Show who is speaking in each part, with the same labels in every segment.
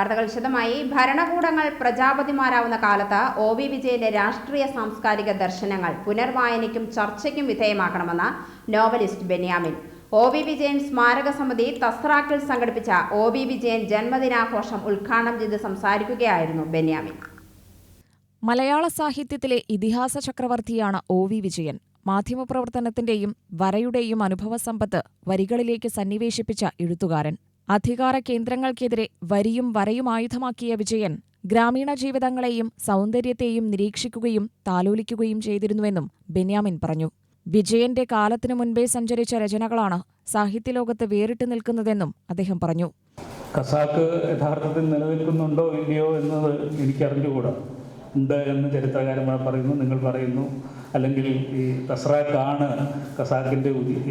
Speaker 1: വാർത്തകൾ വിശദമായി. ഭരണകൂടങ്ങൾ പ്രജാപതിമാരാവുന്ന കാലത്ത് ഒ വി വിജയന്റെ രാഷ്ട്രീയ സാംസ്കാരിക ദർശനങ്ങൾ പുനർവായനയ്ക്കും ചർച്ചയ്ക്കും വിധേയമാക്കണമെന്ന് novelist Benyamin. O V Vijayan സ്മാരക സമിതി തസ്രാക്കിൽ സംഘടിപ്പിച്ച ഒ വി വിജയൻ ജന്മദിനാഘോഷം ഉദ്ഘാടനം ചെയ്ത് സംസാരിക്കുകയായിരുന്നു ബെന്യാമിൻ.
Speaker 2: മലയാള സാഹിത്യത്തിലെ ഇതിഹാസ ചക്രവർത്തിയാണ് ഒ വി വിജയൻ. മാധ്യമപ്രവർത്തനത്തിന്റെയും വരയുടെയും അനുഭവസമ്പത്ത് വരികളിലേക്ക് സന്നിവേശിപ്പിച്ച എഴുത്തുകാരൻ. അധികാര കേന്ദ്രങ്ങൾക്കെതിരെ വരിയും വരയും ആയുധമാക്കിയ വിജയൻ ഗ്രാമീണ ജീവിതങ്ങളെയും സൗന്ദര്യത്തെയും നിരീക്ഷിക്കുകയും താലോലിക്കുകയും ചെയ്തിരുന്നുവെന്നും ബെന്യാമിൻ പറഞ്ഞു. വിജയന്റെ കാലത്തിനു മുൻപേ സഞ്ചരിച്ച രചനകളാണ് സാഹിത്യലോകത്ത് വേറിട്ട് നിൽക്കുന്നതെന്നും അദ്ദേഹം പറഞ്ഞു.
Speaker 3: കസാക്ക് യഥാർത്ഥത്തിൽ നിലനിൽക്കുന്നുണ്ടോ ഇല്ലയോ എന്നത് എനിക്കറിഞ്ഞുകൂടാ. ഉണ്ട് എന്ന് ചരിത്രകാരന്മാർ പറയുന്നു നിങ്ങൾ പറയുന്നു. അല്ലെങ്കിൽ ഈ തസ്രാക്കാണ്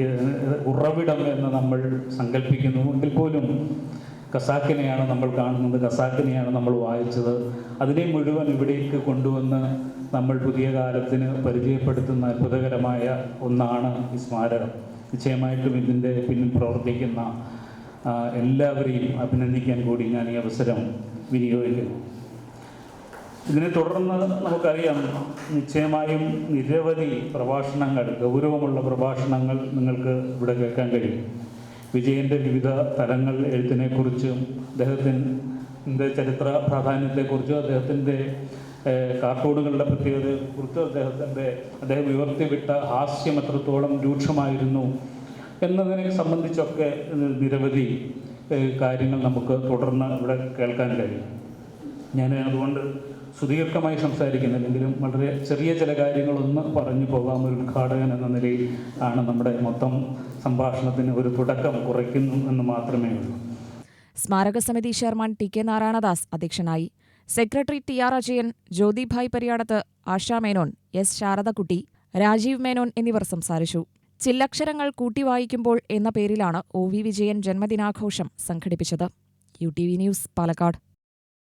Speaker 3: ഏഹ് ഉറവിടം എന്ന് നമ്മൾ സങ്കല്പിക്കുന്നു എങ്കിൽ പോലും ഖസാക്കിനെയാണ് നമ്മൾ കാണുന്നത്. ഖസാക്കിനെയാണ് നമ്മൾ വായിച്ചത്. അതിനെ മുഴുവൻ ഇവിടേക്ക് കൊണ്ടുവന്ന് നമ്മൾ പുതിയ കാലത്തിന് പരിചയപ്പെടുത്തുന്ന അത്ഭുതകരമായ ഒന്നാണ് ഈ സ്മാരകം. നിശ്ചയമായിട്ടും ഇതിന്റെ പിന്നിൽ പ്രവർത്തിക്കുന്ന എല്ലാവരെയും അഭിനന്ദിക്കാൻ കൂടി ഞാൻ ഈ അവസരം വിനിയോഗിക്കുന്നു. ഇതിനെ തുടർന്ന് നമുക്കറിയാം നിശ്ചയമായും നിരവധി പ്രഭാഷണങ്ങൾ ഗൗരവമുള്ള പ്രഭാഷണങ്ങൾ നിങ്ങൾക്ക് ഇവിടെ കേൾക്കാൻ കഴിയും. വിജയന്റെ വിവിധ തലങ്ങൾ എഴുത്തിനെക്കുറിച്ചും അദ്ദേഹത്തിന്റെ ചരിത്ര പ്രാധാന്യത്തെക്കുറിച്ചും അദ്ദേഹത്തിന്റെ കാർട്ടൂണുകളുടെ പ്രത്യേകതയെക്കുറിച്ചും അദ്ദേഹത്തിന്റെ അദ്ദേഹം ഉയർത്തിവിട്ട ഹാസ്യം എത്രത്തോളം രൂക്ഷമായിരുന്നു എന്നതിനെ സംബന്ധിച്ചൊക്കെ നിരവധി കാര്യങ്ങൾ നമുക്ക് തുടർന്ന് ഇവിടെ കേൾക്കാൻ കഴിയും. ഞാൻ അതുകൊണ്ട് സുദീർഘമായി സംസാരിക്കുന്നില്ലെങ്കിലും വളരെ ചെറിയ ചില കാര്യങ്ങളൊന്ന് പറഞ്ഞു പോകാം. ഒരു ഉദ്ഘാടകൻ എന്ന നിലയിൽ ആണ് നമ്മുടെ മൊത്തം സംഭാഷണത്തിന് ഒരു തുടക്കം കുറയ്ക്കുന്നു എന്ന് മാത്രമേ ഉള്ളൂ.
Speaker 2: സ്മാരക സമിതി ചെയർമാൻ ടി കെ നാരായണദാസ് അധ്യക്ഷനായി. Secretary T R Ajayan Jyothibhai Pariyadath Asha Menon S Sharadakutty Rajeev Menon എന്നിവർ സംസാരിച്ചു. ചില്ലക്ഷരങ്ങൾ കൂട്ടി വായിക്കുമ്പോൾ എന്ന പേരിലാണ് ഒ വി വിജയൻ ജന്മദിനാഘോഷം സംഘടിപ്പിച്ചത്. U T V news Palakkad.